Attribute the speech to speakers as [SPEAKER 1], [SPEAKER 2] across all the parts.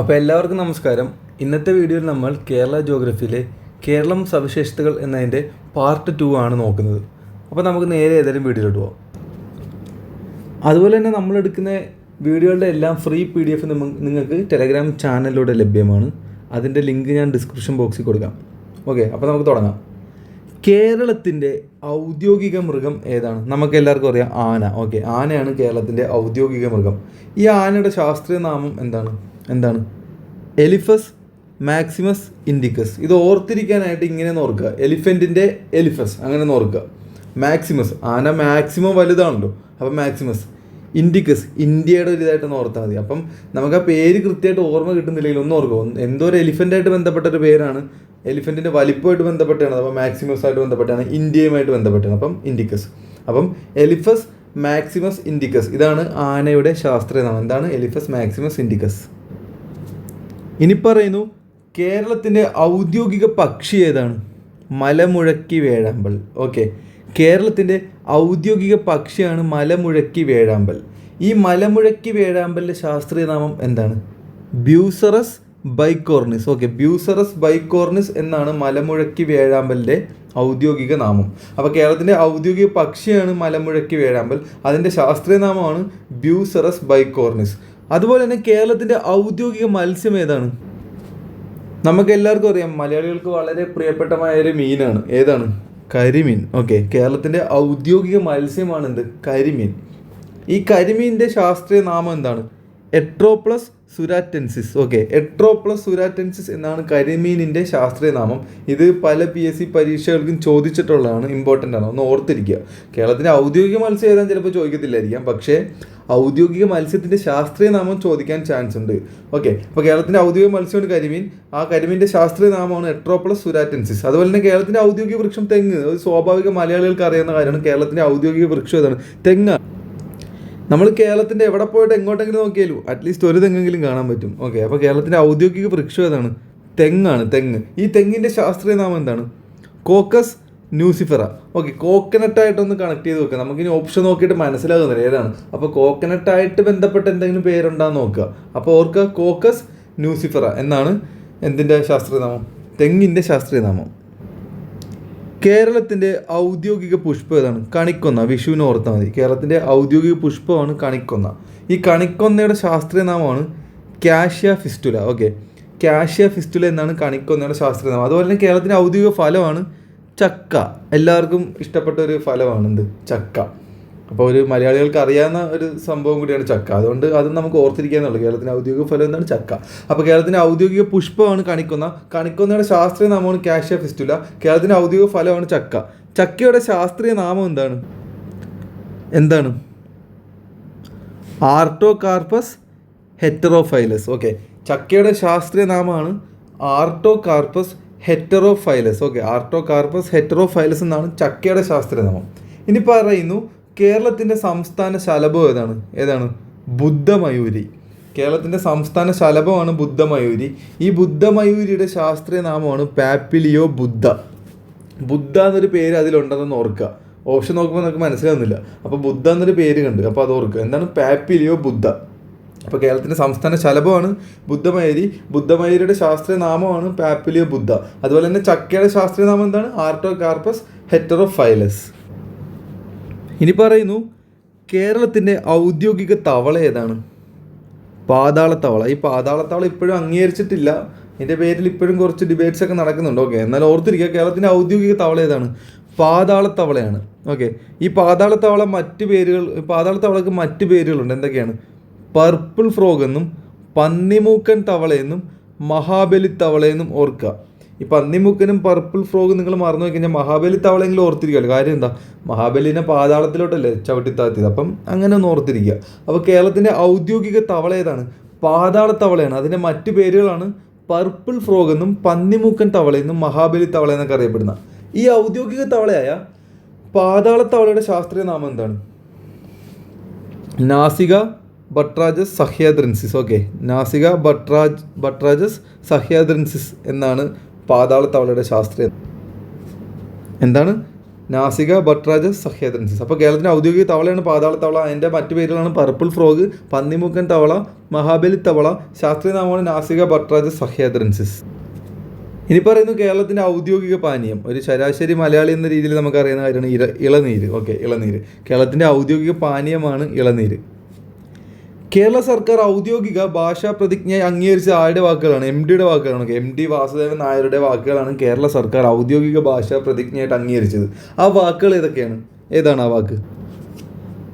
[SPEAKER 1] അപ്പോൾ എല്ലാവർക്കും നമസ്കാരം. ഇന്നത്തെ വീഡിയോയിൽ നമ്മൾ കേരള ജോഗ്രഫിയിലെ കേരളം സവിശേഷതകൾ എന്നതിന്റെ പാർട്ട് ടു ആണ് നോക്കുന്നത്. അപ്പോൾ നമുക്ക് നേരെ ഏതായാലും വീഡിയോയിലോട്ട് പോകാം അതുപോലെ തന്നെ നമ്മൾ എടുക്കുന്ന വീഡിയോകളുടെ എല്ലാം ഫ്രീ പി ഡി എഫ് നിങ്ങൾക്ക് ടെലഗ്രാം ചാനലിലൂടെ ലഭ്യമാണ്. അതിന്റെ ലിങ്ക് ഞാൻ ഡിസ്ക്രിപ്ഷൻ ബോക്സിൽ കൊടുക്കാം. ഓക്കെ അപ്പോൾ നമുക്ക് തുടങ്ങാം. കേരളത്തിന്റെ ഔദ്യോഗിക മൃഗം ഏതാണ്? നമുക്ക് എല്ലാവർക്കും അറിയാം ആന. ഓക്കെ ആനയാണ് കേരളത്തിന്റെ ഔദ്യോഗിക മൃഗം. ഈ ആനയുടെ ശാസ്ത്രീയ നാമം എന്താണ്? എന്താണ്? എലിഫസ് മാക്സിമസ് ഇൻഡിക്കസ് ഇത് ഓർത്തിരിക്കാനായിട്ട് ഇങ്ങനെ ഓർക്കുക. എലിഫന്റിന്റെ എലിഫസ് അങ്ങനെ ഓർക്കുക. മാക്സിമസ് ആന മാക്സിമം വലുതാണല്ലോ. അപ്പം മാക്സിമസ് ഇൻഡിക്കസ് ഇന്ത്യയുടെ ഒരു ഇതായിട്ടൊന്ന് ഓർത്താൽ മതി. അപ്പം നമുക്ക് ആ പേര് കൃത്യമായിട്ട് ഓർമ്മ കിട്ടുന്നില്ലെങ്കിൽ ഒന്ന് ഓർക്കുക. എന്തോ ഒരു എലിഫന്റായിട്ട് ബന്ധപ്പെട്ട ഒരു പേരാണ്. എലിഫന്റിന്റെ വലിപ്പമായിട്ട് ബന്ധപ്പെട്ടാണ്. അപ്പോൾ മാക്സിമസ് ആയിട്ട് ബന്ധപ്പെട്ടാണ്. ഇന്ത്യയുമായിട്ട് ബന്ധപ്പെട്ടാണ്. അപ്പം ഇൻഡിക്കസ് അപ്പം എലിഫസ് മാക്സിമസ് ഇൻഡിക്കസ് ഇതാണ് ആനയുടെ ശാസ്ത്രീയ നാമം എന്താണ്? എലിഫസ് മാക്സിമസ് ഇൻഡിക്കസ് ഇനി പറയുന്നു കേരളത്തിന്റെ ഔദ്യോഗിക പക്ഷി ഏതാണ്? മലമുഴക്കി വേഴാമ്പൽ. ഓക്കെ. കേരളത്തിന്റെ ഔദ്യോഗിക പക്ഷിയാണ് മലമുഴക്കി വേഴാമ്പൽ. ഈ മലമുഴക്കി വേഴാമ്പലിന്റെ ശാസ്ത്രീയ നാമം എന്താണ്? ബ്യൂസറസ് ബൈക്കോർണിസ്. ഓക്കെ ബ്യൂസറസ് ബൈക്കോർണിസ് എന്നാണ് മലമുഴക്കി വേഴാമ്പലിന്റെ ഔദ്യോഗിക നാമം. അപ്പോൾ കേരളത്തിന്റെ ഔദ്യോഗിക പക്ഷിയാണ് മലമുഴക്കി വേഴാമ്പൽ. അതിന്റെ ശാസ്ത്രീയ നാമമാണ് ബ്യൂസറസ് ബൈക്കോർണിസ്. അതുപോലെ തന്നെ കേരളത്തിന്റെ ഔദ്യോഗിക മത്സ്യം ഏതാണ്? നമുക്ക് എല്ലാവർക്കും അറിയാം മലയാളികൾക്ക് വളരെ പ്രിയപ്പെട്ടമായ ഒരു മീനാണ്. ഏതാണ്? കരിമീൻ. ഓക്കെ. കേരളത്തിന്റെ ഔദ്യോഗിക മത്സ്യമാണ് എന്ത് കരിമീൻ. ഈ കരിമീന്റെ ശാസ്ത്രീയ നാമം എന്താണ്? എട്രോപ്ലസ് സുരാറ്റൻസിസ്. ഓക്കെ എട്രോപ്ലസ് സുരാറ്റൻസിസ് എന്നാണ് കരിമീനിന്റെ ശാസ്ത്രീയ നാമം ഇത് പല പി എസ് സി പരീക്ഷകൾക്കും ചോദിച്ചിട്ടുള്ളതാണ് ഇമ്പോർട്ടന്റ് ആണ്. ഒന്ന് ഓർത്തിരിക്കുക. കേരളത്തിന്റെ ഔദ്യോഗിക മത്സ്യം ഏതാണ് ചിലപ്പോൾ ചോദിക്കത്തില്ലായിരിക്കാം. പക്ഷേ ഔദ്യോഗിക മത്സ്യത്തിന്റെ ശാസ്ത്രീയ നാമം ചോദിക്കാൻ ചാൻസ് ഉണ്ട്. ഓക്കെ അപ്പോൾ കേരളത്തിന്റെ ഔദ്യോഗിക മത്സ്യമാണ് കരിമീൻ. ആ കരിമീന്റെ ശാസ്ത്രീയ നാമമാണ് എട്രോപ്ലസ് സുരാറ്റൻസിസ്. അതുപോലെ തന്നെ കേരളത്തിന്റെ ഔദ്യോഗിക വൃക്ഷം തെങ്ങ്. സ്വാഭാവിക മലയാളികൾക്ക് അറിയാവുന്ന കാര്യമാണ്. കേരളത്തിന്റെ ഔദ്യോഗിക വൃക്ഷം ഏതാണ്? തെങ്ങ് നമ്മൾ കേരളത്തിന്റെ എവിടെ പോയിട്ട് എങ്ങോട്ടെങ്കിലും നോക്കിയാലും അറ്റ്ലീസ്റ്റ് ഒരു തെങ്ങെങ്കിലും കാണാൻ പറ്റും. ഓക്കെ അപ്പോൾ കേരളത്തിന്റെ ഔദ്യോഗിക വൃക്ഷം ഏതാണ്? തെങ്ങാണ് തെങ്ങ്. ഈ തെങ്ങിന്റെ ശാസ്ത്രീയ നാമം എന്താണ്? Cocos nucifera. ഓക്കെ കോക്കനട്ടായിട്ടൊന്ന് കണക്ട് ചെയ്ത് വെക്കുക നമുക്കിനി ഓപ്ഷൻ നോക്കിയിട്ട് മനസ്സിലാകുന്നില്ല ഏതാണ്. അപ്പോൾ കോക്കനട്ടായിട്ട് ബന്ധപ്പെട്ട എന്തെങ്കിലും പേരുണ്ടാന്ന് നോക്കുക. അപ്പോൾ ഓർക്കുക കോക്കസ് ന്യൂസിഫറ. എന്നാണ് എന്തിന്റെ ശാസ്ത്രീയ നാമം? തെങ്ങിന്റെ ശാസ്ത്രീയ നാമം. കേരളത്തിന്റെ ഔദ്യോഗിക പുഷ്പം ഏതാണ്? കണിക്കൊന്ന. വിഷുവിന് ഓർത്താൽ മതി. കേരളത്തിന്റെ ഔദ്യോഗിക പുഷ്പമാണ് കണിക്കൊന്ന. ഈ കണിക്കൊന്നയുടെ ശാസ്ത്രീയ നാമമാണ് cassia fistula okay. Cassia fistula എന്നാണ് കണിക്കൊന്നയുടെ ശാസ്ത്രീയ നാമം. അതുപോലെ തന്നെ കേരളത്തിന്റെ ഔദ്യോഗിക ഫലമാണ് ചക്ക. എല്ലാവർക്കും ഇഷ്ടപ്പെട്ട ഒരു ഫലമാണ് എന്ത് ചക്ക. അപ്പോൾ ഒരു മലയാളികൾക്ക് അറിയാവുന്ന ഒരു സംഭവം കൂടിയാണ് ചക്ക. അതുകൊണ്ട് അത് നമുക്ക് ഓർത്തിരിക്കാന്നുള്ളൂ. കേരളത്തിന്റെ ഔദ്യോഗിക ഫലം എന്താണ് ചക്ക. അപ്പോൾ കേരളത്തിന്റെ ഔദ്യോഗിക പുഷ്പമാണ് കണിക്കൊന്ന. കണിക്കൊന്നയുടെ ശാസ്ത്രീയ നാമമാണ് കാഷ്യ ഫിസ്റ്റുല കേരളത്തിന്റെ ഔദ്യോഗിക ഫലമാണ് ചക്ക. ചക്കയുടെ ശാസ്ത്രീയ നാമം എന്താണ്? എന്താണ്? Artocarpus heterophyllus. ഓക്കെ. ചക്കയുടെ ശാസ്ത്രീയ നാമമാണ് ആർട്ടോകാർപ്പസ് ഹെറ്ററോഫൈലസ്. ഓക്കെ. ആർട്ടോകാർപ്പസ് ഹെറ്ററോഫൈലസ് എന്നാണ് ചക്കയുടെ ശാസ്ത്രീയ നാമം. ഇനി പറയുന്നു കേരളത്തിന്റെ സംസ്ഥാന ശലഭം ഏതാണ്? ഏതാണ്? ബുദ്ധമയൂരി. കേരളത്തിന്റെ സംസ്ഥാന ശലഭമാണ് ബുദ്ധമയൂരി. ഈ ബുദ്ധമയൂരിയുടെ ശാസ്ത്രീയ നാമമാണ് പാപ്പിലിയോ ബുദ്ധ. ബുദ്ധ എന്നൊരു പേര് അതിലുണ്ടെന്ന് ഓർക്കുക. ഓപ്ഷൻ നോക്കുമ്പോൾ നമുക്ക് മനസ്സിലാവുന്നില്ല. അപ്പോൾ ബുദ്ധ എന്നൊരു പേര് കണ്ട്. അപ്പോൾ അത് ഓർക്കുക. എന്താണ്? പാപ്പിലിയോ ബുദ്ധ. അപ്പോൾ കേരളത്തിന്റെ സംസ്ഥാന ശലഭമാണ് ബുദ്ധമയൂരി. ബുദ്ധമയൂരിയുടെ ശാസ്ത്രീയ നാമമാണ് പാപ്പിലിയോ ബുദ്ധ. അതുപോലെ തന്നെ ചക്കയുടെ ശാസ്ത്രീയ നാമം എന്താണ്? Artocarpus heterophyllus. ഇനി പറയുന്നു കേരളത്തിന്റെ ഔദ്യോഗിക തവള ഏതാണ്? പാതാളത്തവള. ഈ പാതാളത്തവള ഇപ്പോഴും അംഗീകരിച്ചിട്ടില്ല. ഇതിന്റെ പേരിൽ ഇപ്പോഴും കുറച്ച് ഡിബേറ്റ്സ് ഒക്കെ നടക്കുന്നുണ്ട്. ഓക്കെ എന്നാൽ ഓർത്തിരിക്കുക കേരളത്തിന്റെ ഔദ്യോഗിക തവള ഏതാണ്? പാതാളത്തവളയാണ്. ഓക്കെ ഈ പാതാളത്തവള മറ്റ് പേരുകൾ പാതാളത്തവളക്ക് മറ്റ് പേരുകളുണ്ട്. എന്തൊക്കെയാണ്? പർപ്പിൾ ഫ്രോഗ് എന്നും പന്നിമൂക്കൻ തവളയെന്നും മഹാബലി തവളയെന്നും ഓർക്കുക. ഈ പന്നിമുക്കനും പർപ്പിൾ ഫ്രോഗ് നിങ്ങൾ മറന്നു കഴിഞ്ഞാൽ മഹാബലി തവളെങ്കിലും ഓർത്തിരിക്കുമല്ലോ കാര്യം എന്താ? മഹാബലിനെ പാതാളത്തിലോട്ടല്ലേ ചവിട്ടിത്താത്തിയത് അപ്പം അങ്ങനെ ഒന്ന് ഓർത്തിരിക്കുക. അപ്പോൾ കേരളത്തിന്റെ ഔദ്യോഗിക തവള ഏതാണ്? പാതാള തവളയാണ്. അതിന്റെ മറ്റു പേരുകളാണ് പർപ്പിൾ ഫ്രോഗ് എന്നും പന്നിമുക്കൻ തവള എന്നും മഹാബലി തവള എന്നൊക്കെ അറിയപ്പെടുന്ന. ഈ ഔദ്യോഗിക തവളയായ പാതാള തവളയുടെ ശാസ്ത്രീയ നാമം എന്താണ്? നാസിക ബട്രാജസ് സഹ്യാദ്രൻസിസ്. ഓക്കെ. നാസിക ബട്രാജ് ബട്രാജസ് സഹ്യാദ്രൻസിസ് എന്നാണ് പാതാള തവളയുടെ ശാസ്ത്രീയ എന്താണ്? നാസിക ഭട്ട്രാജ സഹ്യാദ്രൻസിസ്. അപ്പോൾ കേരളത്തിന്റെ ഔദ്യോഗിക തവളയാണ് പാതാള തവള അതിന്റെ മറ്റു പേരുകളാണ് പർപ്പിൾ ഫ്രോഗ് പന്നിമുക്കൻ തവള മഹാബലി തവള. ശാസ്ത്രീയ നാമമാണ് നാസിക ഭട്ട്രാജ സഹ്യാദ്രൻസിസ്. ഇനി പറയുന്നു കേരളത്തിന്റെ ഔദ്യോഗിക പാനീയം. ഒരു ശരാശരി മലയാളി എന്ന രീതിയിൽ നമുക്കറിയുന്ന കാര്യമാണ് ഇള ഇളനീര്. ഓക്കെ ഇളനീര്. കേരളത്തിന്റെ ഔദ്യോഗിക പാനീയമാണ് ഇളനീര്. കേരള സർക്കാർ ഔദ്യോഗിക ഭാഷാ പ്രതിജ്ഞ അംഗീകരിച്ച ആരുടെ വാക്കുകളാണ്? എം ഡിയുടെ വാക്കുകളാണ്. എം ഡി വാസുദേവൻ നായരുടെ വാക്കുകളാണ് കേരള സർക്കാർ ഔദ്യോഗിക ഭാഷാ പ്രതിജ്ഞയായിട്ട് അംഗീകരിച്ചത്. ആ വാക്കുകൾ ഏതൊക്കെയാണ്? ഏതാണ് ആ വാക്ക്?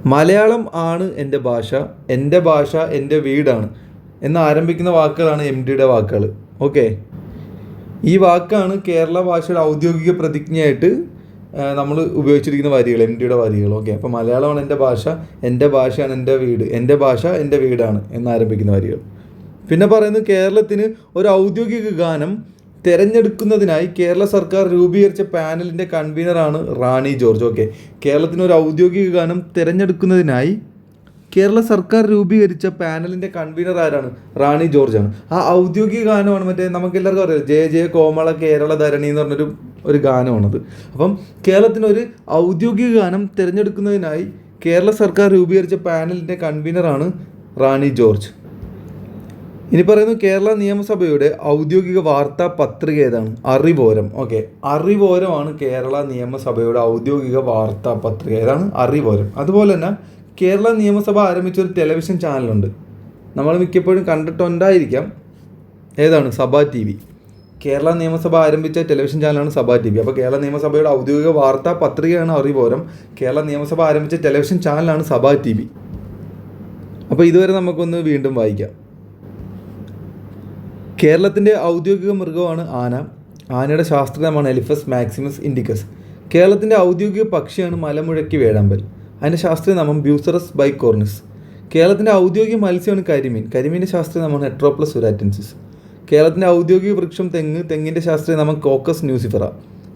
[SPEAKER 1] മലയാളം ആണ് എന്റെ ഭാഷ എന്റെ ഭാഷ എന്റെ വീടാണ് എന്ന് ആരംഭിക്കുന്ന വാക്കുകളാണ് എം ഡിയുടെ വാക്കുകൾ. ഓക്കെ? ഈ വാക്കാണ് കേരള ഭാഷയുടെ ഔദ്യോഗിക പ്രതിജ്ഞയായിട്ട് നമ്മൾ ഉപയോഗിച്ചിരിക്കുന്ന വരികൾ എം ഡിയുടെ വരികൾ ഓക്കെ അപ്പോൾ മലയാളമാണ് എന്റെ ഭാഷ എന്റെ ഭാഷയാണ് എന്റെ വീട് എന്റെ ഭാഷ എന്റെ വീടാണ് എന്നാരംഭിക്കുന്ന വരികൾ. പിന്നെ പറയുന്നത് കേരളത്തിന് ഒരു ഔദ്യോഗിക ഗാനം തിരഞ്ഞെടുക്കുന്നതിനായി കേരള സർക്കാർ രൂപീകരിച്ച പാനലിന്റെ കൺവീനറാണ് റാണി ജോർജ് ഓക്കെ കേരളത്തിന് ഒരു ഔദ്യോഗിക ഗാനം തിരഞ്ഞെടുക്കുന്നതിനായി കേരള സർക്കാർ രൂപീകരിച്ച പാനലിന്റെ കൺവീനർ ആരാണ്? റാണി ജോർജ് ആണ് ആ ഔദ്യോഗിക ഗാനമാണ് മറ്റേ നമുക്ക് എല്ലാവർക്കും അറിയാം ജയ ജയ കോമള കേരള ധരണി എന്ന് പറഞ്ഞൊരു ഒരു ഗാനമാണത്. അപ്പം കേരളത്തിനൊരു ഔദ്യോഗിക ഗാനം തിരഞ്ഞെടുക്കുന്നതിനായി കേരള സർക്കാർ രൂപീകരിച്ച പാനലിന്റെ കൺവീനറാണ് റാണി ജോർജ്. ഇനി പറയുന്നു കേരള നിയമസഭയുടെ ഔദ്യോഗിക വാർത്താ പത്രിക ഏതാണ്? അറിവോരം. ഓക്കെ. അറിവോരമാണ് കേരള നിയമസഭയുടെ ഔദ്യോഗിക വാർത്താ പത്രിക. ഏതാണ്? അറിവോരം. അതുപോലെ തന്നെ കേരള നിയമസഭ ആരംഭിച്ച ഒരു ടെലിവിഷൻ ചാനലുണ്ട് നമ്മൾ മിക്കപ്പോഴും കണ്ടിട്ടുണ്ടായിരിക്കാം. ഏതാണ്? Sabha T V. കേരള നിയമസഭ ആരംഭിച്ച ടെലിവിഷൻ ചാനലാണ് സഭ ടി വി. അപ്പോൾ കേരള നിയമസഭയുടെ ഔദ്യോഗിക വാർത്താ പത്രികയാണ് അറിവോരം. കേരള നിയമസഭ ആരംഭിച്ച ടെലിവിഷൻ ചാനലാണ് സഭ ടി വി. അപ്പോൾ ഇതുവരെ നമുക്കൊന്ന് വീണ്ടും വായിക്കാം. കേരളത്തിന്റെ ഔദ്യോഗിക മൃഗമാണ് ആന. ആനയുടെ ശാസ്ത്രനാമമാണ് എലിഫസ് മാക്സിമസ് ഇൻഡിക്കസ് കേരളത്തിന്റെ ഔദ്യോഗിക പക്ഷിയാണ് മലമുഴക്കി വേഴാമ്പൽ. അതിന്റെ ശാസ്ത്രീയനാമം ബ്യൂസറസ് ബൈക്കോർണിസ് കേരളത്തിന്റെ ഔദ്യോഗിക മത്സ്യമാണ് കരിമീൻ. കരിമീന്റെ നാമം എട്രോപ്ലസ് സുരാറ്റൻസിസ് കേരളത്തിന്റെ ഔദ്യോഗിക വൃക്ഷം തെങ്ങ് തെങ്ങിന്റെ ശാസ്ത്രീയനാമം കോക്കസ് ന്യൂസിഫറ.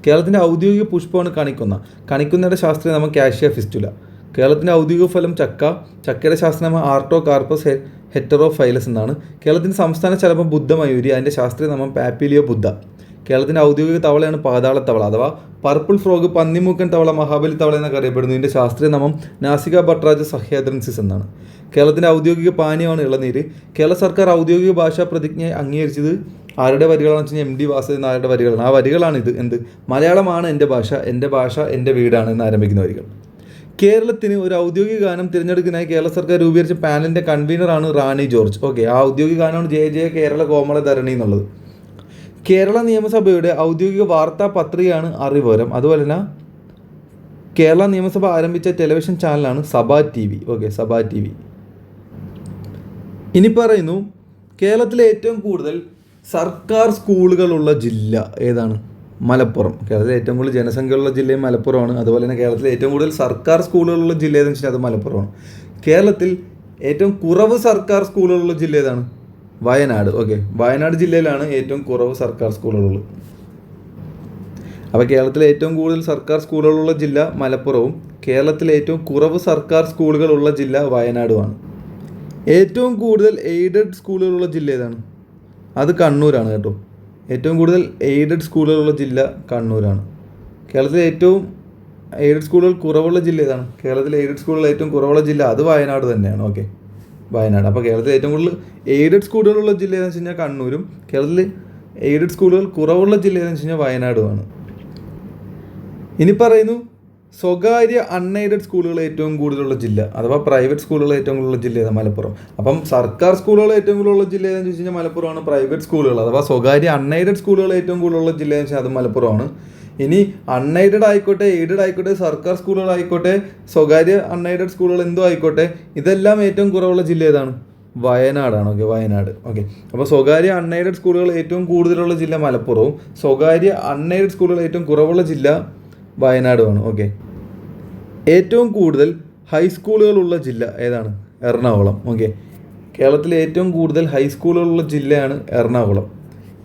[SPEAKER 1] കേരളത്തിന്റെ ഔദ്യോഗിക പുഷ്പമാണ് കണിക്കുന്ന. കണിക്കുന്നയുടെ ശാസ്ത്രീയനാമം കാഷ്യ ഫിസ്റ്റുല. കേരളത്തിന്റെ ഔദ്യോഗിക ഫലം ചക്ക. ചക്കയുടെ ശാസ്ത്രനാമം ആർട്ടോ കാർപ്പസ് ഹെറ്ററോ ഫൈലസ് എന്നാണ്. കേരളത്തിന്റെ സംസ്ഥാന ചലപ്പം ബുദ്ധമയൂരി. അതിന്റെ ശാസ്ത്രീയനാമം പാപ്പിലിയോ ബുദ്ധ. കേരളത്തിന്റെ ഔദ്യോഗിക തവളയാണ് പാതാള തവള അഥവാ പർപ്പിൾ ഫ്രോഗ് പന്നിമൂക്കൻ തവള മഹാബലി തവള എന്നൊക്കെ അറിയപ്പെടുന്നു ഇതിന്റെ ശാസ്ത്രീയ നാമം നാസിക ഭട്രാജ സഹ്യാദ്രൻസിസ് എന്നാണ്. കേരളത്തിന്റെ ഔദ്യോഗിക പാനീയമാണ് ഇളനീര്. കേരള സർക്കാർ ഔദ്യോഗിക ഭാഷാ പ്രതിജ്ഞ അംഗീകരിച്ചത് ആരുടെ വരികളാണെന്ന് വെച്ച് കഴിഞ്ഞാൽ എം ഡി വാസുദേവൻ നായരുടെ വരികളാണ്. ആ വരികളാണ് ഇത്. എന്ത്? മലയാളമാണ് എന്റെ ഭാഷ എന്റെ ഭാഷ എന്റെ വീടാണ് എന്ന് ആരംഭിക്കുന്ന വരികൾ. കേരളത്തിന് ഒരു ഔദ്യോഗിക ഗാനം തിരഞ്ഞെടുക്കുന്നതിനായി കേരള സർക്കാർ രൂപീകരിച്ച പാനലിന്റെ കൺവീനറാണ് റാണി ജോർജ്. ഓക്കെ ആ ഔദ്യോഗിക ഗാനമാണ് ജയ ജയ കേരള കോമള ധരണി എന്നുള്ളത്. കേരള നിയമസഭയുടെ ഔദ്യോഗിക വാർത്താ പത്രികയാണ് അറിവോരം അതുപോലെ തന്നെ കേരള നിയമസഭ ആരംഭിച്ച ടെലിവിഷൻ ചാനലാണ് Sabha T V. Okay Sabha T V. ഇനി പറയുന്നു കേരളത്തിലെ ഏറ്റവും കൂടുതൽ സർക്കാർ സ്കൂളുകളുള്ള ജില്ല ഏതാണ്? മലപ്പുറം. കേരളത്തിലെ ഏറ്റവും കൂടുതൽ ജനസംഖ്യയുള്ള ജില്ലയും മലപ്പുറമാണ്. അതുപോലെ തന്നെ കേരളത്തിലെ ഏറ്റവും കൂടുതൽ സർക്കാർ സ്കൂളുകളുള്ള ജില്ല ഏതെന്ന് വെച്ചാൽ അത് മലപ്പുറമാണ്. കേരളത്തിൽ ഏറ്റവും കുറവ് സർക്കാർ സ്കൂളുകളുള്ള ജില്ല ഏതാണ്? വയനാട്. ഓക്കെ. വയനാട് ജില്ലയിലാണ് ഏറ്റവും കുറവ് സർക്കാർ സ്കൂളുകളുള്ളത് അപ്പോൾ കേരളത്തിലെ ഏറ്റവും കൂടുതൽ സർക്കാർ സ്കൂളുകളുള്ള ജില്ല മലപ്പുറവും കേരളത്തിലെ ഏറ്റവും കുറവ് സർക്കാർ സ്കൂളുകളുള്ള ജില്ല വയനാടുമാണ്. ഏറ്റവും കൂടുതൽ എയ്ഡഡ് സ്കൂളുകളുള്ള ജില്ല ഏതാണ്? അത് കണ്ണൂരാണ് കേട്ടോ. ഏറ്റവും കൂടുതൽ എയ്ഡഡ് സ്കൂളുകളുള്ള ജില്ല കണ്ണൂരാണ്. കേരളത്തിലെ ഏറ്റവും എയ്ഡഡ് സ്കൂളുകൾ കുറവുള്ള ജില്ല ഏതാണ്? കേരളത്തിലെ എയ്ഡഡ് സ്കൂളുകൾ ഏറ്റവും കുറവുള്ള ജില്ല അത് വയനാട് തന്നെയാണ്. ഓക്കെ. വയനാട്. അപ്പോൾ കേരളത്തിൽ ഏറ്റവും കൂടുതൽ എയ്ഡഡ് സ്കൂളുകളുള്ള ജില്ല എന്ന് വെച്ച് കഴിഞ്ഞാൽ കണ്ണൂരും കേരളത്തിൽ എയ്ഡഡ് സ്കൂളുകൾ കുറവുള്ള ജില്ല എന്ന് വെച്ച് കഴിഞ്ഞാൽ വയനാടുമാണ്. ഇനി പറയുന്നു സ്വകാര്യ അൺഎയ്ഡഡ് സ്കൂളുകൾ ഏറ്റവും കൂടുതലുള്ള ജില്ല അഥവാ പ്രൈവറ്റ് സ്കൂളുകൾ ഏറ്റവും കൂടുതലുള്ള ജില്ല ഏതാണ് മലപ്പുറം. അപ്പം സർക്കാർ സ്കൂളുകൾ ഏറ്റവും കൂടുതലുള്ള ജില്ല ഏതെന്ന് ചോദിച്ചു കഴിഞ്ഞാൽ മലപ്പുറമാണ് പ്രൈവറ്റ് സ്കൂളുകൾ അഥവാ സ്വകാര്യ അൺഎയ്ഡഡ് സ്കൂളുകൾ ഏറ്റവും കൂടുതലുള്ള ജില്ല എന്ന് വെച്ചാൽ അത് മലപ്പുറമാണ്. ഇനി അൺഎയ്ഡഡ് ആയിക്കോട്ടെ എയ്ഡഡ് ആയിക്കോട്ടെ സർക്കാർ സ്കൂളുകൾ ആയിക്കോട്ടെ സ്വകാര്യ അൺഎയ്ഡഡ് സ്കൂളുകൾ എന്തോ ആയിക്കോട്ടെ ഇതെല്ലാം ഏറ്റവും കുറവുള്ള ജില്ല ഏതാണ്? വയനാടാണ്. ഓക്കെ വയനാട്. ഓക്കെ അപ്പോൾ സ്വകാര്യ അൺഎയ്ഡഡ് സ്കൂളുകൾ ഏറ്റവും കൂടുതലുള്ള ജില്ല മലപ്പുറവും സ്വകാര്യ അൺഎയ്ഡഡ് സ്കൂളുകൾ ഏറ്റവും കുറവുള്ള ജില്ല വയനാടുമാണ്. ഓക്കെ ഏറ്റവും കൂടുതൽ ഹൈസ്കൂളുകളുള്ള ജില്ല ഏതാണ്? എറണാകുളം. ഓക്കെ കേരളത്തിലെ ഏറ്റവും കൂടുതൽ ഹൈസ്കൂളുകളുള്ള ജില്ലയാണ് എറണാകുളം.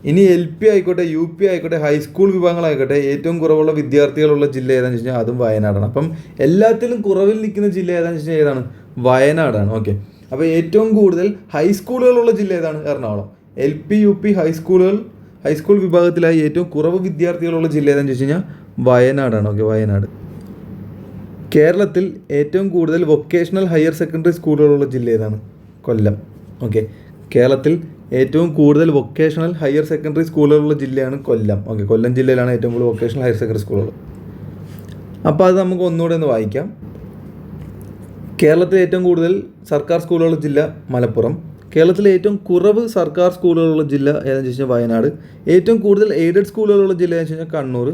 [SPEAKER 1] ഇനി എൽ പി ആയിക്കോട്ടെ യു പി ആയിക്കോട്ടെ ഹൈസ്കൂൾ വിഭാഗങ്ങളായിക്കോട്ടെ ഏറ്റവും കുറവുള്ള വിദ്യാർത്ഥികളുള്ള ജില്ല ഏതാണെന്ന് വെച്ച് കഴിഞ്ഞാൽ അതും വയനാടാണ്. അപ്പം എല്ലാത്തിലും കുറവിൽ നിൽക്കുന്ന ജില്ല ഏതാണെന്ന് വെച്ച് കഴിഞ്ഞാൽ ഏതാണ്? വയനാടാണ്. ഓക്കെ അപ്പോൾ ഏറ്റവും കൂടുതൽ ഹൈസ്കൂളുകളുള്ള ജില്ല ഏതാണ്? Ernakulam. L P U P ഹൈസ്കൂളുകൾ high school വിഭാഗത്തിലായി ഏറ്റവും കുറവ് വിദ്യാർത്ഥികളുള്ള ജില്ല ഏതാണെന്ന് വെച്ച് കഴിഞ്ഞാൽ വയനാടാണ്. ഓക്കെ വയനാട്. കേരളത്തിൽ ഏറ്റവും കൂടുതൽ വൊക്കേഷണൽ ഹയർ സെക്കൻഡറി സ്കൂളുകളുള്ള ജില്ല ഏതാണ്? കൊല്ലം. ഓക്കെ കേരളത്തിൽ ഏറ്റവും കൂടുതൽ വൊക്കേഷണൽ ഹയർ സെക്കൻഡറി സ്കൂളുകളുള്ള ജില്ലയാണ് കൊല്ലം. ഓക്കെ കൊല്ലം ജില്ലയിലാണ് ഏറ്റവും കൂടുതൽ വൊക്കേഷണൽ ഹയർ സെക്കൻഡറി സ്കൂളുകൾ അപ്പോൾ അത് നമുക്ക് ഒന്നുകൂടെ ഒന്ന് വായിക്കാം. കേരളത്തിൽ ഏറ്റവും കൂടുതൽ സർക്കാർ സ്കൂളുകളുള്ള ജില്ല മലപ്പുറം. കേരളത്തിലെ ഏറ്റവും കുറവ് സർക്കാർ സ്കൂളുകളുള്ള ജില്ല ഏതാണെന്ന് ചോദിച്ചാൽ വയനാട്. ഏറ്റവും കൂടുതൽ എയ്ഡഡ് സ്കൂളുകളുള്ള ജില്ല എന്ന് വെച്ചാൽ കണ്ണൂർ.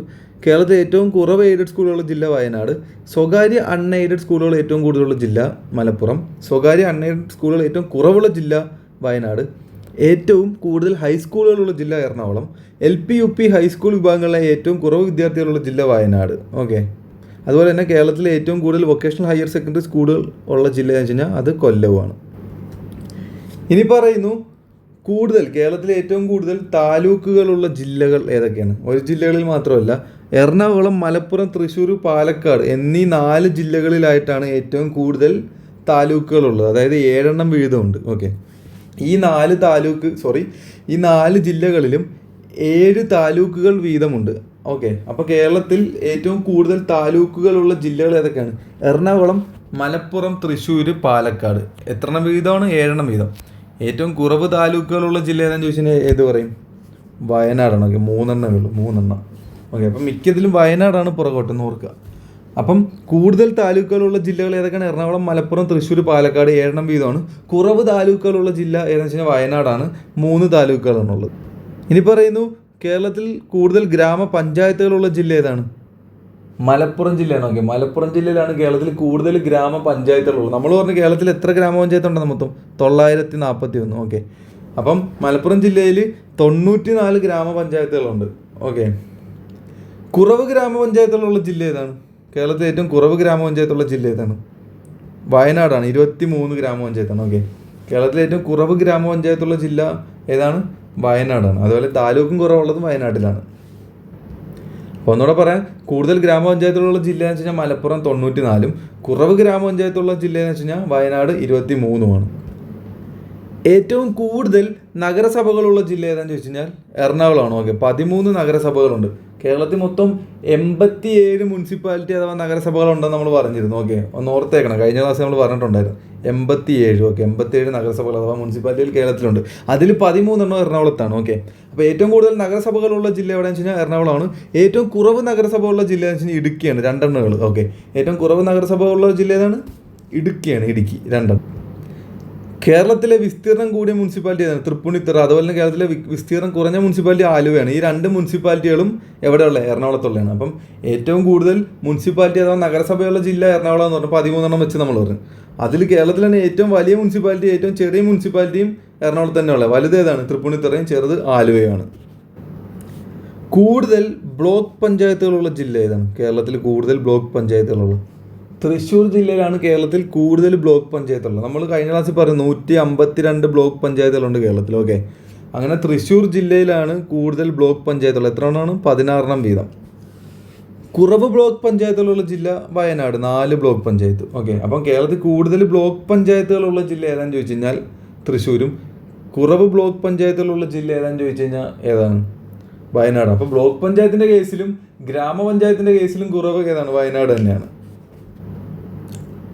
[SPEAKER 1] കേരളത്തിലെ ഏറ്റവും കുറവ് എയ്ഡഡ് സ്കൂളുകളുള്ള ജില്ല വയനാട്. സ്വകാര്യ അൺഎയ്ഡഡ് സ്കൂളുകൾ ഏറ്റവും കൂടുതലുള്ള ജില്ല മലപ്പുറം. സ്വകാര്യ അൺഎയ്ഡഡ് സ്കൂളുകൾ ഏറ്റവും കുറവുള്ള ജില്ല വയനാട്. ഏറ്റവും കൂടുതൽ ഹൈസ്കൂളുകളുള്ള ജില്ല Ernakulam. L P U P high school വിഭാഗങ്ങളിലെ ഏറ്റവും കുറവ് വിദ്യാർത്ഥികളുള്ള ജില്ല വയനാട്. ഓക്കെ അതുപോലെ തന്നെ കേരളത്തിലെ ഏറ്റവും കൂടുതൽ വൊക്കേഷണൽ ഹയർ സെക്കൻഡറി സ്കൂളുകൾ ഉള്ള ജില്ല എന്ന് വെച്ച് കഴിഞ്ഞാൽ അത് കൊല്ലവുമാണ്. ഇനി പറയുന്നു കൂടുതൽ കേരളത്തിലെ ഏറ്റവും കൂടുതൽ താലൂക്കുകളുള്ള ജില്ലകൾ ഏതൊക്കെയാണ്? ഒരു ജില്ലകളിൽ മാത്രമല്ല എറണാകുളം മലപ്പുറം തൃശ്ശൂർ പാലക്കാട് എന്നീ നാല് ജില്ലകളിലായിട്ടാണ് ഏറ്റവും കൂടുതൽ താലൂക്കുകളുള്ളത് അതായത് ഏഴെണ്ണം വീതമുണ്ട്. ഓക്കെ ഈ നാല് താലൂക്ക് സോറി ഈ നാല് ജില്ലകളിലും ഏഴ് താലൂക്കുകൾ വീതമുണ്ട്. ഓക്കെ അപ്പോൾ കേരളത്തിൽ ഏറ്റവും കൂടുതൽ താലൂക്കുകളുള്ള ജില്ലകൾ ഏതൊക്കെയാണ്? എറണാകുളം മലപ്പുറം തൃശ്ശൂർ പാലക്കാട്. എത്രണ്ണം വീതമാണ്? ഏഴെണ്ണം വീതം. ഏറ്റവും കുറവ് താലൂക്കുകളുള്ള ജില്ല ഏതാണെന്ന് ചോദിച്ചാൽ ഏത് പറയും? വയനാടാണ്. ഓക്കെ മൂന്നെണ്ണമേ ഉള്ളൂ മൂന്നെണ്ണം. ഓക്കെ അപ്പം മിക്കതിലും വയനാടാണ് പുറകോട്ടെന്ന് ഓർക്കുക. അപ്പം കൂടുതൽ താലൂക്കുകളുള്ള ജില്ലകൾ ഏതൊക്കെയാണ്? എറണാകുളം മലപ്പുറം തൃശ്ശൂർ പാലക്കാട് ഏഴെണ്ണം വീതമാണ്. കുറവ് താലൂക്കുകളുള്ള ജില്ല ഏതെന്ന് വെച്ച് കഴിഞ്ഞാൽ വയനാടാണ്. മൂന്ന് താലൂക്കുകളാണുള്ളത്. ഇനി പറയുന്നു കേരളത്തിൽ കൂടുതൽ ഗ്രാമപഞ്ചായത്തുകളുള്ള ജില്ല ഏതാണ്? മലപ്പുറം ജില്ലയാണ്. ഓക്കെ മലപ്പുറം ജില്ലയിലാണ് കേരളത്തിൽ കൂടുതൽ ഗ്രാമപഞ്ചായത്തുകളുള്ളത്. നമ്മൾ പറഞ്ഞു കേരളത്തിൽ എത്ര ഗ്രാമപഞ്ചായത്തുണ്ടെന്ന് മൊത്തം? തൊള്ളായിരത്തി നാൽപ്പത്തി ഒന്ന് ഓക്കെ. അപ്പം മലപ്പുറം ജില്ലയിൽ തൊണ്ണൂറ്റി നാല് ഗ്രാമപഞ്ചായത്തുകളുണ്ട്. ഓക്കെ. കുറവ് ഗ്രാമപഞ്ചായത്തുകളുള്ള ജില്ല ഏതാണ്? കേരളത്തിൽ ഏറ്റവും കുറവ് ഗ്രാമപഞ്ചായത്തുള്ള ജില്ല ഏതാണ്? വയനാടാണ്. ഇരുപത്തി മൂന്ന് ഗ്രാമപഞ്ചായത്താണ്. ഓക്കെ. കേരളത്തിലെ ഏറ്റവും കുറവ് ഗ്രാമപഞ്ചായത്തുള്ള ജില്ല ഏതാണ്? വയനാടാണ്. അതുപോലെ താലൂക്കും കുറവുള്ളതും വയനാട്ടിലാണ്. അപ്പോൾ ഒന്നുകൂടെ പറയാം. കൂടുതൽ ഗ്രാമപഞ്ചായത്തുള്ള ജില്ല എന്ന് വെച്ച് കഴിഞ്ഞാൽ മലപ്പുറം തൊണ്ണൂറ്റി നാലും കുറവ് ഗ്രാമപഞ്ചായത്തുള്ള ജില്ല എന്ന് വെച്ച് കഴിഞ്ഞാൽ വയനാട് ഇരുപത്തി മൂന്നുമാണ് ഏറ്റവും കൂടുതൽ നഗരസഭകളുള്ള ജില്ല ഏതാണെന്ന് ചോദിച്ചു കഴിഞ്ഞാൽ എറണാകുളമാണ്. ഓക്കെ പതിമൂന്ന് നഗരസഭകളുണ്ട്. കേരളത്തിൽ മൊത്തം എൺപത്തി ഏഴ് മുനിസിപ്പാലിറ്റി അഥവാ നഗരസഭകളുണ്ടെന്ന് നമ്മൾ പറഞ്ഞിരുന്നു. ഓക്കെ ഒന്ന് ഓർത്തേക്കണം. കഴിഞ്ഞ ക്ലാസ് നമ്മൾ പറഞ്ഞിട്ടുണ്ടായിരുന്നു. എൺപത്തി ഏഴ് ഓക്കെ എൺപത്തി ഏഴ് നഗരസഭകൾ അഥവാ മുനിസിപ്പാലിറ്റികൾ കേരളത്തിലുണ്ട്. അതിൽ പതിമൂന്നെണ്ണം എറണാകുളത്താണ്. ഓക്കെ അപ്പോൾ ഏറ്റവും കൂടുതൽ നഗരസഭകളുള്ള ജില്ല എവിടെയെന്ന് വെച്ച് കഴിഞ്ഞാൽ എറണാകുളമാണ്. ഏറ്റവും കുറവ് നഗരസഭകളുള്ള ജില്ല എന്ന് വെച്ച് കഴിഞ്ഞാൽ ഇടുക്കിയാണ്. രണ്ടെണ്ണങ്ങൾ. ഓക്കെ ഏറ്റവും കുറവ് നഗരസഭകളുള്ള ജില്ല ഏതാണ്? ഇടുക്കിയാണ് ഇടുക്കി. രണ്ടെണ്ണം. കേരളത്തിലെ വിസ്തീർണം കൂടിയ മുനിസിപ്പാലിറ്റി തൃപ്പൂണിത്തറ അതുപോലെ തന്നെ കേരളത്തിലെ വിസ്തീർണം കുറഞ്ഞ മുനിസിപ്പാലിറ്റി ആലുവയാണ്. ഈ രണ്ട് മുനിസിപ്പാലിറ്റികളും എവിടെയുള്ള എറണാകുളത്തുള്ളതാണ്. അപ്പം ഏറ്റവും കൂടുതൽ മുനിസിപ്പാലിറ്റി അഥവാ നഗരസഭയുള്ള ജില്ല എറണാകുളം എന്ന് പറഞ്ഞാൽ പതിമൂന്നെണ്ണം വെച്ച് നമ്മൾ പറഞ്ഞു. അതിൽ കേരളത്തിൽ തന്നെ ഏറ്റവും വലിയ മുനിസിപ്പാലിറ്റി ഏറ്റവും ചെറിയ മുനിസിപ്പാലിറ്റിയും എറണാകുളത്ത് തന്നെയുള്ള വലുത് ഏതാണ്? തൃപ്പൂണിത്തുറയും ചെറുത് ആലുവയാണ് കൂടുതൽ ബ്ലോക്ക് പഞ്ചായത്തുകളുള്ള ജില്ല ഏതാണ്? കേരളത്തിൽ കൂടുതൽ ബ്ലോക്ക് പഞ്ചായത്തുകളുള്ള തൃശ്ശൂർ ജില്ലയിലാണ് കേരളത്തിൽ കൂടുതൽ ബ്ലോക്ക് പഞ്ചായത്തുള്ളത്. നമ്മൾ കഴിഞ്ഞ ക്ലാസ്സിൽ പറഞ്ഞു നൂറ്റി അമ്പത്തിരണ്ട് ബ്ലോക്ക് പഞ്ചായത്തുകളുണ്ട് കേരളത്തിൽ. ഓക്കെ. അങ്ങനെ തൃശ്ശൂർ ജില്ലയിലാണ് കൂടുതൽ ബ്ലോക്ക് പഞ്ചായത്തുള്ളത്. എത്ര എണ്ണമാണ്? പതിനാറെണ്ണം വീതം. കുറവ് ബ്ലോക്ക് പഞ്ചായത്തുകളുള്ള ജില്ല വയനാട്. നാല് ബ്ലോക്ക് പഞ്ചായത്ത്. ഓക്കെ. അപ്പം കേരളത്തിൽ കൂടുതൽ ബ്ലോക്ക് പഞ്ചായത്തുകളുള്ള ജില്ല ഏതാണെന്ന് ചോദിച്ചു കഴിഞ്ഞാൽ തൃശ്ശൂരും. കുറവ് ബ്ലോക്ക് പഞ്ചായത്തുകളുള്ള ജില്ല ഏതാണെന്ന് ചോദിച്ചു കഴിഞ്ഞാൽ ഏതാണ്? വയനാട്. അപ്പോൾ ബ്ലോക്ക് പഞ്ചായത്തിന്റെ കേസിലും ഗ്രാമപഞ്ചായത്തിന്റെ കേസിലും കുറവ് ഏതാണ്? വയനാട് തന്നെയാണ്.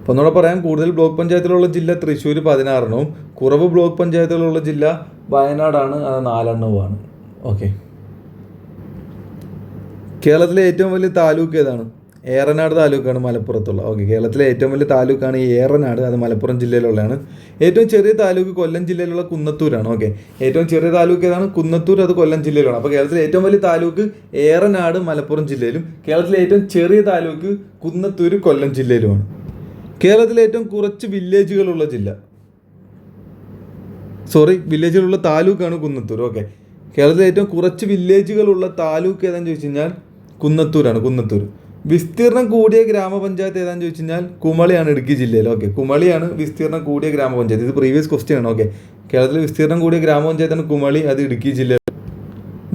[SPEAKER 1] അപ്പോൾ ഒന്നുകൂടെ പറയാം കൂടുതൽ ബ്ലോക്ക് പഞ്ചായത്തിലുള്ള ജില്ല തൃശ്ശൂർ പതിനാറെണ്ണവും കുറവ് ബ്ലോക്ക് പഞ്ചായത്തിലുള്ള ജില്ല വയനാടാണ് അത് നാലെണ്ണവുമാണ്. ഓക്കെ കേരളത്തിലെ ഏറ്റവും വലിയ താലൂക്ക് ഏതാണ്? ഏറനാട് താലൂക്കാണ് മലപ്പുറത്തുള്ള. ഓക്കെ കേരളത്തിലെ ഏറ്റവും വലിയ താലൂക്കാണ് ഈ ഏറനാട് അത് മലപ്പുറം ജില്ലയിലുള്ളതാണ്. ഏറ്റവും ചെറിയ താലൂക്ക് കൊല്ലം ജില്ലയിലുള്ള കുന്നത്തൂരാണ്. ഓക്കെ ഏറ്റവും ചെറിയ താലൂക്ക് ഏതാണ്? കുന്നത്തൂർ അത് കൊല്ലം ജില്ലയിലാണ്. അപ്പോൾ കേരളത്തിലെ ഏറ്റവും വലിയ താലൂക്ക് ഏറനാട് മലപ്പുറം ജില്ലയിലും കേരളത്തിലെ ഏറ്റവും ചെറിയ താലൂക്ക് കുന്നത്തൂർ കൊല്ലം ജില്ലയിലുമാണ്. കേരളത്തിലെ ഏറ്റവും കുറച്ച് വില്ലേജുകളുള്ള ജില്ല. സോറി വില്ലേജുകളുള്ള താലൂക്കാണ് കുന്നത്തൂർ. ഓക്കെ കേരളത്തിലെ ഏറ്റവും കുറച്ച് വില്ലേജുകളുള്ള താലൂക്ക് ഏതാണെന്ന് ചോദിച്ചു കഴിഞ്ഞാൽ കുന്നത്തൂരാണ് കുന്നത്തൂർ. വിസ്തീർണം കൂടിയ ഗ്രാമപഞ്ചായത്ത് ഏതാണെന്ന് ചോദിച്ചു കഴിഞ്ഞാൽ കുമളിയാണ് ഇടുക്കി ജില്ലയിൽ ഓക്കെ കുമളിയാണ് വിസ്തീർണം കൂടിയ ഗ്രാമപഞ്ചായത്ത്. ഇത് പ്രീവിയസ് ക്വസ്റ്റ്യൻ ആണ്. ഓക്കെ കേരളത്തിൽ വിസ്തീർണം കൂടിയ ഗ്രാമപഞ്ചായത്താണ് കുമളി അത് ഇടുക്കി ജില്ലയിൽ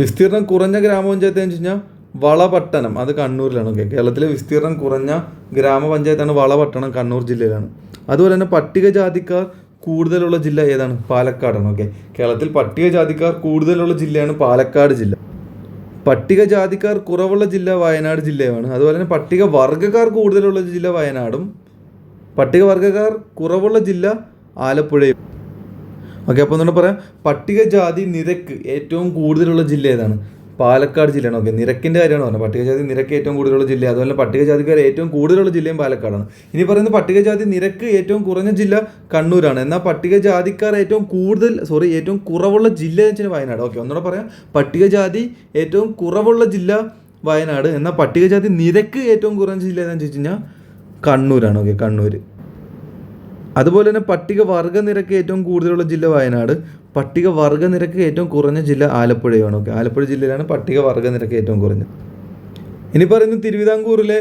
[SPEAKER 1] വിസ്തീർണം കുറഞ്ഞ ഗ്രാമപഞ്ചായത്ത് എന്ന് വെച്ച് കഴിഞ്ഞാൽ വളപട്ടണം. അത് കണ്ണൂരിലാണ് ഓക്കെ. കേരളത്തിലെ വിസ്തീർണം കുറഞ്ഞ ഗ്രാമപഞ്ചായത്താണ് വളപട്ടണം കണ്ണൂർ ജില്ലയിലാണ്. അതുപോലെ തന്നെ പട്ടികജാതിക്കാർ കൂടുതലുള്ള ജില്ല ഏതാണ്? പാലക്കാടാണ് ഓക്കെ. കേരളത്തിൽ പട്ടികജാതിക്കാർ കൂടുതലുള്ള ജില്ലയാണ് പാലക്കാട് ജില്ല. പട്ടികജാതിക്കാർ കുറവുള്ള ജില്ല വയനാട് ജില്ലയാണ്. അതുപോലെ തന്നെ പട്ടിക വർഗക്കാർ കൂടുതലുള്ള ജില്ല വയനാടും പട്ടികവർഗക്കാർ കുറവുള്ള ജില്ല ആലപ്പുഴയും. ഓക്കെ അപ്പോൾ എന്താണ് പറയാം? പട്ടികജാതി നിരക്ക് ഏറ്റവും കൂടുതലുള്ള ജില്ല ഏതാണ്? പാലക്കാട് ജില്ലയാണ്. ഓക്കെ നിരക്കിന്റെ കാര്യമാണ് പറഞ്ഞത്. പട്ടികജാതി നിരക്ക് ഏറ്റവും കൂടുതലുള്ള ജില്ല. അതുപോലെ പട്ടികജാതിക്കാർ ഏറ്റവും കൂടുതലുള്ള ജില്ലയും പാലക്കാടാണ്. ഇനി പറയുന്നത് പട്ടികജാതി നിരക്ക് ഏറ്റവും കുറഞ്ഞ ജില്ല കണ്ണൂരാണ്. എന്നാൽ പട്ടികജാതിക്കാർ ഏറ്റവും കൂടുതൽ സോറി ഏറ്റവും കുറവുള്ള ജില്ല എന്ന് വെച്ചാൽ വയനാട്. ഓക്കെ ഒന്നുകൂടെ പറയാം. പട്ടികജാതി ഏറ്റവും കുറവുള്ള ജില്ല വയനാട്. എന്നാൽ പട്ടികജാതി നിരക്ക് ഏറ്റവും കുറഞ്ഞ ജില്ല ഏതാണെന്ന് വെച്ച് കഴിഞ്ഞാൽ കണ്ണൂരാണ്. ഓക്കെ കണ്ണൂർ അതുപോലെ തന്നെ പട്ടിക വർഗ നിരക്ക് ഏറ്റവും കൂടുതലുള്ള ജില്ല വയനാട്. പട്ടിക വർഗ നിരക്ക് ഏറ്റവും കുറഞ്ഞ ജില്ല ആലപ്പുഴയാണ് ഓക്കെ. ആലപ്പുഴ ജില്ലയിലാണ് പട്ടിക വർഗ നിരക്ക് ഏറ്റവും കുറഞ്ഞത്. ഇനി പറയുന്നത് തിരുവിതാംകൂറിലെ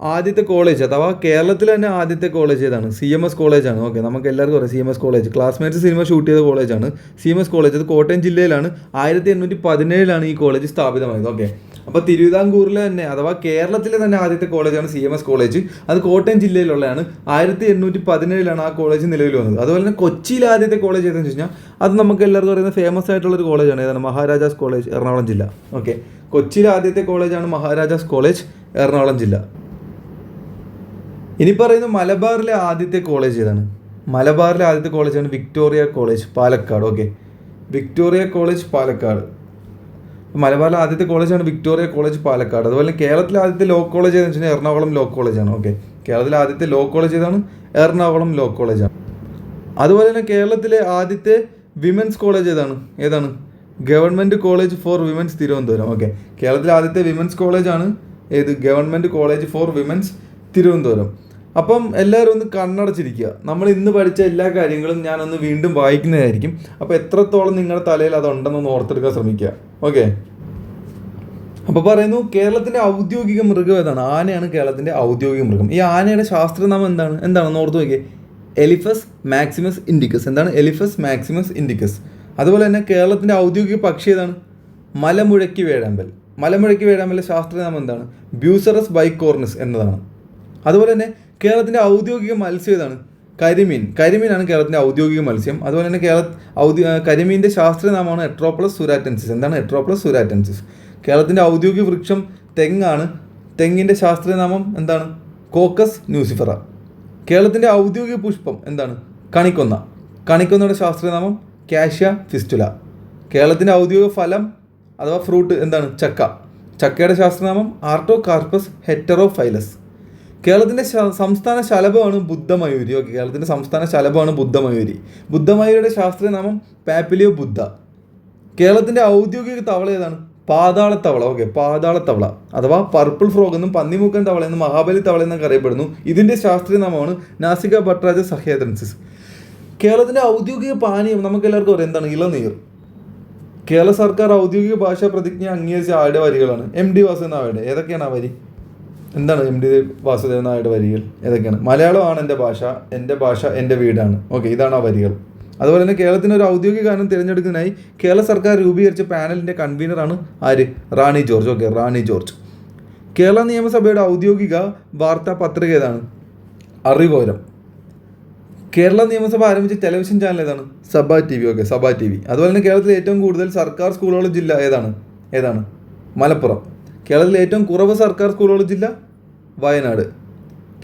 [SPEAKER 1] ആദ്യത്തെ കോളേജ് അഥവാ കേരളത്തിൽ തന്നെ ആദ്യത്തെ കോളേജ് ഏതാണ്? സി എം എസ് കോളേജാണ് ഓക്കെ. നമുക്ക് എല്ലാവർക്കും അറിയാം C M S college Classmates cinema shoot ചെയ്ത കോളേജാണ് സി എം എസ് കോളേജ് അത് കോട്ടയം ജില്ലയിലാണ്. ആയിരത്തി എണ്ണൂറ്റി പതിനേഴിലാണ് ഈ കോളേജ് സ്ഥാപിതമായത് ഓക്കെ. അപ്പോൾ തിരുവിതാംകൂറിലെ തന്നെ അഥവാ കേരളത്തിലെ തന്നെ ആദ്യത്തെ കോളേജാണ് സി എം എസ് കോളേജ്. അത് കോട്ടയം ജില്ലയിലുള്ളതാണ്. ആയിരത്തി എണ്ണൂറ്റി പതിനേഴിലാണ് ആ കോളേജ് നിലവിൽ വന്നത്. അതുപോലെ തന്നെ കൊച്ചിയിലെ ആദ്യത്തെ കോളേജ് ഏതെന്ന് വെച്ച് കഴിഞ്ഞാൽ അത് നമുക്ക് എല്ലാവർക്കും അറിയുന്ന ഫേമസ് ആയിട്ടുള്ള ഒരു കോളേജാണ്. ഏതാണ്? മഹാരാജാസ് കോളേജ് എറണാകുളം ജില്ല. ഓക്കെ കൊച്ചിയിലെ ആദ്യത്തെ കോളേജാണ് മഹാരാജാസ് കോളേജ് എറണാകുളം ജില്ല. ഇനി പറയുന്ന മലബാറിലെ ആദ്യത്തെ കോളേജ് ഏതാണ്? മലബാറിലെ ആദ്യത്തെ കോളേജാണ് Victoria college Palakkad. Okay Victoria college Palakkad. മലബാറിലെ ആദ്യത്തെ കോളേജാണ് വിക്ടോറിയ കോളേജ് പാലക്കാട്. അതുപോലെ കേരളത്തിലെ ആദ്യത്തെ ലോ കോളേജ് ഏതെന്ന് വെച്ചാൽ എറണാകുളം ലോ കോളേജാണ്. ഓക്കെ. കേരളത്തിലെ ആദ്യത്തെ ലോ കോളേജ് ഏതാണ്? എറണാകുളം ലോ കോളേജാണ്. അതുപോലെ തന്നെ കേരളത്തിലെ ആദ്യത്തെ വിമൻസ് കോളേജ് ഏതാണ്? ഏതാണ്? Government college for women's Thiruvananthapuram. Okay. കേരളത്തിലെ ആദ്യത്തെ വിമൻസ് കോളേജാണ് ഏത്? Government college for women's Thiruvananthapuram. അപ്പം എല്ലാവരും ഒന്ന് കണ്ണടച്ചിരിക്കുക. നമ്മൾ ഇന്ന് പഠിച്ച എല്ലാ കാര്യങ്ങളും ഞാനൊന്ന് വീണ്ടും വായിക്കുന്നതായിരിക്കും. അപ്പോൾ എത്രത്തോളം നിങ്ങളുടെ തലയിൽ അതുണ്ടെന്നൊന്ന് ഓർത്തെടുക്കാൻ ശ്രമിക്കുക. ഓക്കെ? അപ്പോൾ പറയുന്നു കേരളത്തിന്റെ ഔദ്യോഗിക മൃഗം ഏതാണ്? ആനയാണ് കേരളത്തിന്റെ ഔദ്യോഗിക മൃഗം. ഈ ആനയുടെ ശാസ്ത്രനാമം എന്താണ്? എന്താണെന്ന് ഓർത്ത് നോക്കിയേ. എലിഫസ് മാക്സിമസ് ഇൻഡിക്കസ് എന്താണ്? എലിഫസ് മാക്സിമസ് ഇൻഡിക്കസ് അതുപോലെ തന്നെ കേരളത്തിന്റെ ഔദ്യോഗിക പക്ഷി ഏതാണ്? മലമുഴക്കി വേഴാമ്പൽ. മലമുഴക്കി വേഴാമ്പലിന്റെ ശാസ്ത്രനാമം എന്താണ്? ബ്യൂസറസ് ബൈക്കോർണിസ് എന്നതാണ്. അതുപോലെ തന്നെ കേരളത്തിന്റെ ഔദ്യോഗിക മത്സ്യം ഏതാണ്? കരിമീൻ. കരിമീനാണ് കേരളത്തിന്റെ ഔദ്യോഗിക മത്സ്യം. അതുപോലെ തന്നെ കേരള ഔദ്യ കരിമീന്റെ ശാസ്ത്രനാമമാണ് എട്രോപ്ലസ് സുരാറ്റൻസിസ് എന്താണ് എട്രോപ്ലസ് സുരാറ്റൻസിസ് കേരളത്തിന്റെ ഔദ്യോഗിക വൃക്ഷം തെങ്ങാണ്. തെങ്ങിന്റെ ശാസ്ത്രനാമം എന്താണ്? Cocos nucifera. കേരളത്തിന്റെ ഔദ്യോഗിക പുഷ്പം എന്താണ്? കണിക്കൊന്ന. കണിക്കൊന്നയുടെ ശാസ്ത്രനാമം കാഷ്യ ഫിസ്റ്റുല. കേരളത്തിന്റെ ഔദ്യോഗിക ഫലം അഥവാ ഫ്രൂട്ട് എന്താണ്? ചക്ക. ചക്കയുടെ ശാസ്ത്രനാമം ആർട്ടോ കാർപ്പസ് ഹെറ്ററോഫൈലസ് കേരളത്തിന്റെ സംസ്ഥാന ശലഭമാണ് ബുദ്ധമയൂരി. ഓക്കെ കേരളത്തിന്റെ സംസ്ഥാന ശലഭമാണ് ബുദ്ധമയൂരി. ബുദ്ധമയൂരിയുടെ ശാസ്ത്രീയ നാമം പാപ്പിലിയോ ബുദ്ധ. കേരളത്തിന്റെ ഔദ്യോഗിക തവള ഏതാണ്? പാതാളത്തവള. ഓക്കെ പാതാളത്തവള. അഥവാ പർപ്പിൾ ഫ്രോഗ് എന്നും പന്നിമൂക്കൻ തവള എന്നും മഹാബലി തവള എന്നൊക്കെ അറിയപ്പെടുന്നു. ഇതിന്റെ ശാസ്ത്രീയ നാമമാണ് നാസിക ഭട്രാജ സഹ്യേദ്രൻസിസ്. കേരളത്തിന്റെ ഔദ്യോഗിക പാനീയം നമുക്ക് എല്ലാവർക്കും അറിയാം. എന്താണ്? ഇളനീർ. കേരള സർക്കാർ ഔദ്യോഗിക ഭാഷാ പ്രതിജ്ഞ അംഗീകരിച്ച ആരുടെ വരികളാണ്? എം ഡി വാസുദേവൻ നായരുടെ. ഏതൊക്കെയാണ് ആ വരി? എന്താണ് എം ഡി വാസുദേവൻ നായരുടെ വരികൾ? ഏതൊക്കെയാണ്? മലയാളമാണ് എന്റെ ഭാഷ എന്റെ ഭാഷ എന്റെ വീടാണ്. ഓക്കെ ഇതാണ് ആ വരികൾ. അതുപോലെ തന്നെ കേരളത്തിന് ഒരു ഔദ്യോഗിക ഗാനം തിരഞ്ഞെടുക്കുന്നതിനായി കേരള സർക്കാർ രൂപീകരിച്ച പാനലിന്റെ കൺവീനറാണ് ആര്? Rani George. Okay Rani George. Kerala നിയമസഭയുടെ ഔദ്യോഗിക വാർത്താ പത്രിക ഏതാണ്? അറിവോരം. കേരള നിയമസഭ ആരംഭിച്ച ടെലിവിഷൻ ചാനൽ ഏതാണ്? Sabha T V. Okay Sabha T V. അതുപോലെ തന്നെ കേരളത്തിലെ ഏറ്റവും കൂടുതൽ സർക്കാർ സ്കൂളുകളുടെ ജില്ല ഏതാണ്? ഏതാണ്? മലപ്പുറം. കേരളത്തിലെ ഏറ്റവും കുറവ് സർക്കാർ സ്കൂളുള്ള ജില്ല വയനാട്.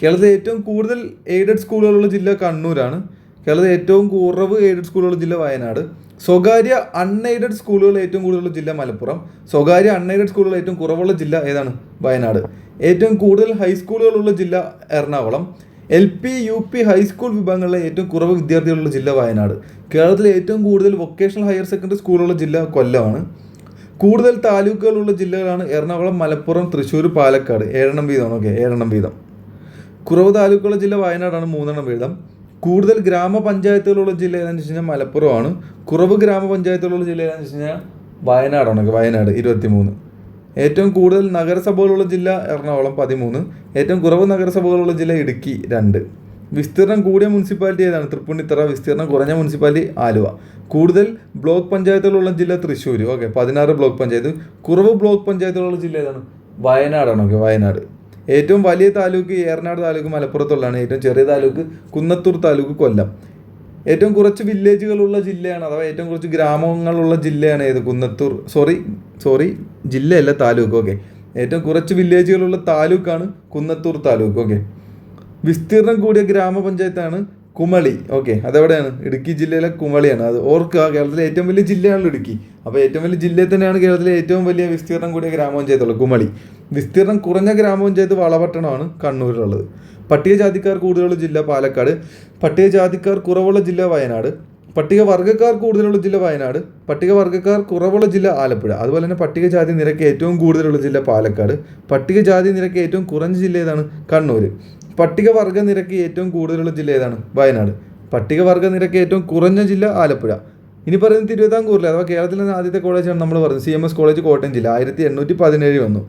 [SPEAKER 1] കേരളത്തിലെ ഏറ്റവും കൂടുതൽ എയ്ഡഡ് സ്കൂളുകളുള്ള ജില്ല കണ്ണൂരാണ്. കേരളത്തിലെ ഏറ്റവും കുറവ് എയ്ഡഡ് സ്കൂളുള്ള ജില്ല വയനാട്. സ്വകാര്യ അൺഎയ്ഡഡ് സ്കൂളുകൾ ഏറ്റവും കൂടുതലുള്ള ജില്ല മലപ്പുറം. സ്വകാര്യ അൺഎയ്ഡഡ് സ്കൂളുകൾ ഏറ്റവും കുറവുള്ള ജില്ല ഏതാണ്? വയനാട്. ഏറ്റവും കൂടുതൽ ഹൈസ്കൂളുകളുള്ള ജില്ല Ernakulam. L P U P high school വിഭാഗങ്ങളിലെ ഏറ്റവും കുറവ് വിദ്യാർത്ഥികളുള്ള ജില്ല വയനാട്. കേരളത്തിലെ ഏറ്റവും കൂടുതൽ വൊക്കേഷണൽ ഹയർ സെക്കൻഡറി സ്കൂളുകളുള്ള ജില്ല കൊല്ലമാണ്. കൂടുതൽ താലൂക്കുകളുള്ള ജില്ലകളാണ് എറണാകുളം മലപ്പുറം തൃശ്ശൂർ പാലക്കാട്. ഏഴെണ്ണം വീതമാണ് ഓക്കെ ഏഴെണ്ണം വീതം. കുറവ് താലൂക്കുള്ള ജില്ല വയനാടാണ് മൂന്നെണ്ണം വീതം. കൂടുതൽ ഗ്രാമപഞ്ചായത്തുകളുള്ള ജില്ല ഏതാണെന്ന് വെച്ച് കഴിഞ്ഞാൽ മലപ്പുറമാണ്. കുറവ് ഗ്രാമപഞ്ചായത്തുകളുള്ള ജില്ല ഏതാണെന്ന് വെച്ച് കഴിഞ്ഞാൽ വയനാടാണ്. വയനാട് ഇരുപത്തി മൂന്ന് ഏറ്റവും കൂടുതൽ നഗരസഭകളുള്ള ജില്ല എറണാകുളം പതിമൂന്ന്. ഏറ്റവും കുറവ് നഗരസഭകളുള്ള ജില്ല ഇടുക്കി രണ്ട്. വിസ്തീർണം കൂടിയ മുനിസിപ്പാലിറ്റി ഏതാണ്? തൃപ്പൂണിത്തറ വിസ്തീർണം കുറഞ്ഞ മുനിസിപ്പാലിറ്റി ആലുവ. കൂടുതൽ ബ്ലോക്ക് പഞ്ചായത്തുകളുള്ള ജില്ല തൃശ്ശൂർ ഓക്കെ പതിനാറ് ബ്ലോക്ക് പഞ്ചായത്ത്. കുറവ് ബ്ലോക്ക് പഞ്ചായത്തുകളുള്ള ജില്ല ഏതാണ്? വയനാടാണ്. ഓക്കെ വയനാട്. ഏറ്റവും വലിയ താലൂക്ക് ഏറനാട് താലൂക്ക് മലപ്പുറത്തുള്ളതാണ്. ഏറ്റവും ചെറിയ താലൂക്ക് കുന്നത്തൂർ താലൂക്ക് കൊല്ലം. ഏറ്റവും കുറച്ച് വില്ലേജുകളുള്ള ജില്ലയാണ് അഥവാ ഏറ്റവും കുറച്ച് ഗ്രാമങ്ങളുള്ള ജില്ലയാണ് ഏത്? കുന്നത്തൂർ. സോറി സോറി ജില്ലയല്ല താലൂക്ക്. ഓക്കെ ഏറ്റവും കുറച്ച് വില്ലേജുകളുള്ള താലൂക്കാണ് കുന്നത്തൂർ താലൂക്ക്. ഓക്കെ വിസ്തീർണം കൂടിയ ഗ്രാമപഞ്ചായത്താണ് കുമളി. ഓക്കെ അതെവിടെയാണ്? ഇടുക്കി ജില്ലയിലെ കുമളിയാണ്. അത് ഓർക്കുക കേരളത്തിലെ ഏറ്റവും വലിയ ജില്ലയാണല്ലോ ഇടുക്കി. അപ്പോൾ ഏറ്റവും വലിയ ജില്ലയിൽ തന്നെയാണ് കേരളത്തിലെ ഏറ്റവും വലിയ വിസ്തീർണം കൂടിയ ഗ്രാമപഞ്ചായത്തുള്ളത് കുമളി. വിസ്തീർണം കുറഞ്ഞ ഗ്രാമപഞ്ചായത്ത് വളപട്ടണമാണ് കണ്ണൂരിലുള്ളത്. പട്ടികജാതിക്കാർ കൂടുതലുള്ള ജില്ല പാലക്കാട് പട്ടികജാതിക്കാർ കുറവുള്ള ജില്ല വയനാട് പട്ടികവർഗക്കാർ കൂടുതലുള്ള ജില്ല വയനാട് പട്ടികവർഗക്കാർ കുറവുള്ള ജില്ല ആലപ്പുഴ. അതുപോലെ തന്നെ പട്ടികജാതി നിരക്ക് ഏറ്റവും കൂടുതലുള്ള ജില്ല പാലക്കാട് പട്ടികജാതി നിരക്ക് ഏറ്റവും കുറഞ്ഞ ജില്ല ഏതാണ്? കണ്ണൂർ പട്ടികവർഗ നിരക്ക് ഏറ്റവും കൂടുതലുള്ള ജില്ല ഏതാണ്? വയനാട്. പട്ടികവർഗ നിരക്ക് ഏറ്റവും കുറഞ്ഞ ജില്ല ആലപ്പുഴ. ഇനി പറയുന്നത് തിരുവിതാംകൂറിലെ അഥവാ കേരളത്തിലെ ആദ്യത്തെ കോളേജാണ് നമ്മൾ പറയുന്നത്. C M S college Kottayam ജില്ല. ആയിരത്തി എണ്ണൂറ്റി പതിനേഴ് വന്നു.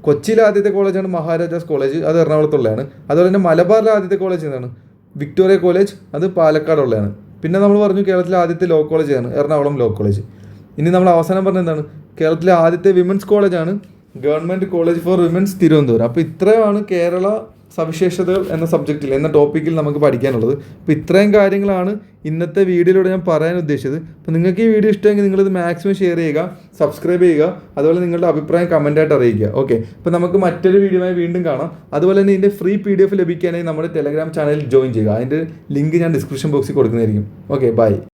[SPEAKER 1] കൊച്ചിയിലെ ആദ്യത്തെ കോളേജാണ് മഹാരാജാസ് കോളേജ്. അത് എറണാകുളത്തുള്ളതാണ്. അതുപോലെ തന്നെ മലബാറിലെ ആദ്യത്തെ കോളേജ് എന്താണ് വിക്ടോറിയ കോളേജ്. അത് പാലക്കാടുള്ളതാണ്. പിന്നെ നമ്മൾ പറഞ്ഞു കേരളത്തിലെ ആദ്യത്തെ ലോ കോളേജാണ് എറണാകുളം ലോ കോളേജ്. ഇനി നമ്മൾ അവസാനം പറഞ്ഞ എന്താണ്? കേരളത്തിലെ ആദ്യത്തെ വിമൻസ് കോളേജാണ് government college for women's Thiruvananthapuram. അപ്പോൾ ഇത്രയാണ് കേരള സവിശേഷതകൾ എന്ന സബ്ജക്റ്റിൽ എന്ന ടോപ്പിക്കിൽ നമുക്ക് പഠിക്കാനുള്ളത്. അപ്പോൾ ഇത്രയും കാര്യങ്ങളാണ് ഇന്നത്തെ വീഡിയോയിലൂടെ ഞാൻ പറയാൻ ഉദ്ദേശിച്ചത്. അപ്പോൾ നിങ്ങൾക്ക് ഈ വീഡിയോ ഇഷ്ടമെങ്കിൽ നിങ്ങളിത് മാക്സിമം ഷെയർ ചെയ്യുക സബ്സ്ക്രൈബ് ചെയ്യുക അതുപോലെ നിങ്ങളുടെ അഭിപ്രായം കമന്റായിട്ട് അറിയിക്കുക. ഓക്കെ അപ്പോൾ നമുക്ക് മറ്റൊരു വീഡിയോയുമായി വീണ്ടും കാണാം. അതുപോലെ തന്നെ ഇതിന്റെ ഫ്രീ പി ഡി എഫ് ലഭിക്കാനായി നമ്മുടെ ടെലഗ്രാം ചാനലിൽ ജോയിൻ ചെയ്യുക. അതിന്റെ ലിങ്ക് ഞാൻ ഡിസ്ക്രിപ്ഷൻ ബോക്സിൽ കൊടുക്കുന്നതായിരിക്കും. Okay bye